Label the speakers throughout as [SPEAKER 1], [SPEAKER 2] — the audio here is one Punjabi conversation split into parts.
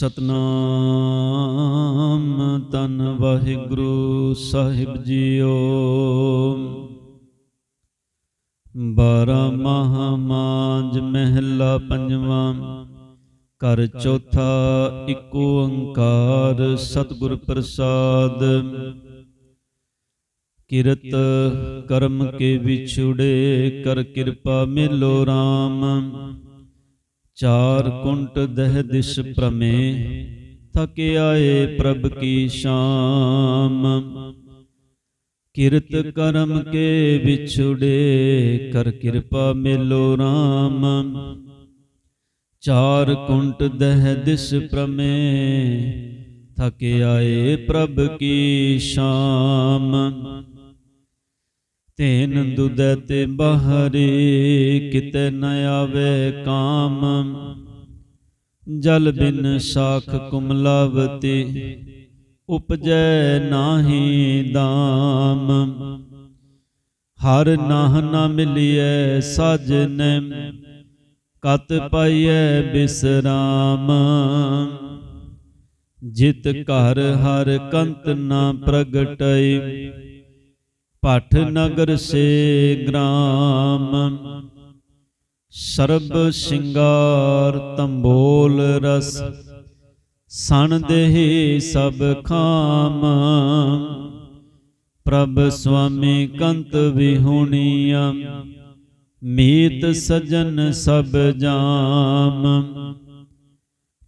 [SPEAKER 1] ਸਤਨਾਮ ਤਨ ਵਾਹਿਗੁਰੂ ਸਾਹਿਬ ਜੀਓ। ਬਾਰਾ ਮਹਾ ਮਾਂਜ ਮਹਿਲਾ ਪੰਜਵਾਂ ਕਰ ਚੌਥਾ ਇੱਕ ਓੰਕਾਰ ਸਤਿਗੁਰ ਪ੍ਰਸਾਦ। ਕਿਰਤ ਕਰਮ ਕੇ ਵਿਛੁੜੇ ਕਰ ਕਿਰਪਾ ਮਿਲੋ RAM ਚਾਰ ਕੁੰਟ ਦਹ ਦਿਸ ਪ੍ਰਮੇ ਥਕੇ ਆਏ ਪ੍ਰਭ ਕੀ ਸ਼ਾਮ। ਕਿਰਤ ਕਰਮ ਕੇ ਵਿਛੁੜੇ, ਕਰ ਕਿਰਪਾ ਮਿਲੋ RAM ਚਾਰ ਕੁੰਟ ਦਹ ਦਿਸ ਪ੍ਰਮੇ ਥਕੇ ਆਏ ਪ੍ਰਭ ਕੀ ਸ਼ਾਮ। ਤੈਨ ਦੁਦੈ ਤੇ ਬਾਹਰੇ ਕਿਤੇ ਨ ਆਵੇ ਕਾਮ। ਜਲ ਬਿਨ ਸਾਖ ਕੁਮਲਾਵਤੀ, ਉਪਜੈ ਨਾਹੀ ਦਾਮ। ਹਰ ਨਾਹ ਨਾ ਮਿਲਿਐ ਸਾਜਨ, ਕਤ ਪਾਈਐ ਬਿਸਰਾਮ। ਜਿਤ ਘਰ ਹਰ ਕੰਤ ਨਾ ਪ੍ਰਗਟਈ ਪਠ ਨਗਰ ਸੇ ਗ੍ਰਾਮ। ਸਰਬ ਸਿੰਗਾਰ ਤੰਬੋਲ ਰਸ। ਸਣ ਦੇਹੀ ਸਭ ਖਾਮ। ਪ੍ਰਭ ਸੁਆਮੀ ਕੰਤ ਵਿਹੁਣੀਆ। ਮੀਤ ਸਜਨ ਸਭ ਜਾਮ।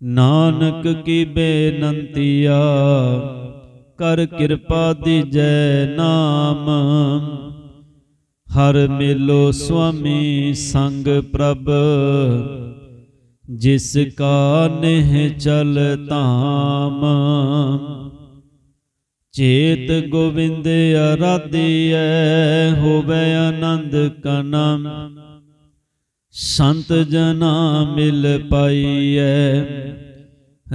[SPEAKER 1] ਨਾਨਕ ਕੀ ਬੇਨੰਤੀਆ। ਕਰ ਕਿਰਪਾ ਦੀਜੈ ਨਾਮ। ਹਰ ਮੇਲੋ ਸੁਆਮੀ ਸੰਗ ਪ੍ਰਭ। ਜਿਸ ਕਾ ਨਹਿ ਚਲ ਧਾਮ। ਚੇਤ ਗੋਵਿੰਦ ਅਰਾਧਿਐ, ਹੋਵੇ ਆਨੰਦ ਕਨਮ। ਸੰਤ ਜਨਾ ਮਿਲ ਪਾਈਐ,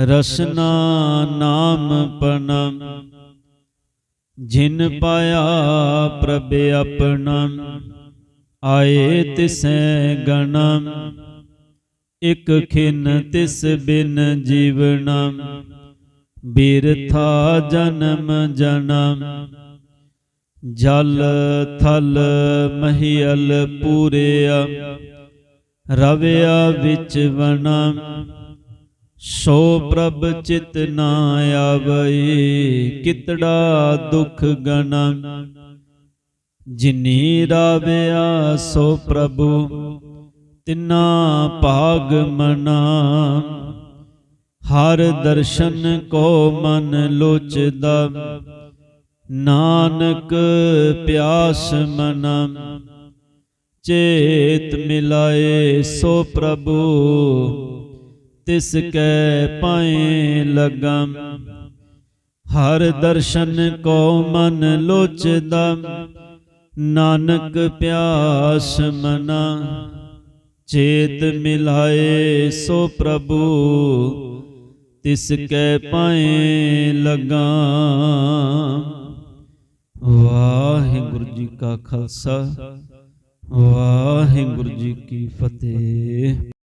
[SPEAKER 1] ਰਸਨਾ ਨਾਮ ਪਨਮ। ਜਿਨ ਪਾਇਆ ਪ੍ਰਭ ਆਪਣਾ ਆਏ ਤਿਸੈ ਗਣਮ ਇਕ ਖਿਨ ਤਿਸ ਬਿਨ ਜੀਵਨਾ, ਬਿਰਥਾ ਜਨਮ ਜਨਮ। ਜਲ ਥਲ ਮਹੀਲ ਪੂਰਿਆ, ਰਵਿਆ ਵਿੱਚ ਵਨਮ ਸੋ ਪ੍ਰਭ ਚਿਤ ਨਾ ਆਵਈ, ਕਿਤੜਾ ਦੁਖ ਗਨ ਜਿਨੀ ਰਾਵਿਆ ਸੋ ਪ੍ਰਭੂ, ਤਿਨਾ ਭਾਗ ਮਨਾ ਹਰ ਦਰਸ਼ਨ ਕੋ ਮਨ ਲੋਚਦਾ, ਨਾਨਕ ਪਿਆਸ ਮਨਾ ਚੇਤ ਮਿਲਾਏ ਸੋ ਪ੍ਰਭੂ ਤਿਸ ਕੈ ਪਾਏ ਲਗਮ। ਹਰ ਦਰਸ਼ਨ ਕੋ ਮਨ ਲੋਚਦਾ। ਨਾਨਕ ਪਿਆਸ ਮਨਾ। ਚੇਤ ਮਿਲਾਏ ਸੋ ਪ੍ਰਭੂ। ਤਿਸ ਕੈ ਪਾਏ ਲਗਾ ਵਾਹਿਗੁਰੂ ਜੀ ਕਾ ਖਾਲਸਾ। ਵਾਹਿਗੁਰੂ ਜੀ ਕੀ ਫਤਿਹ।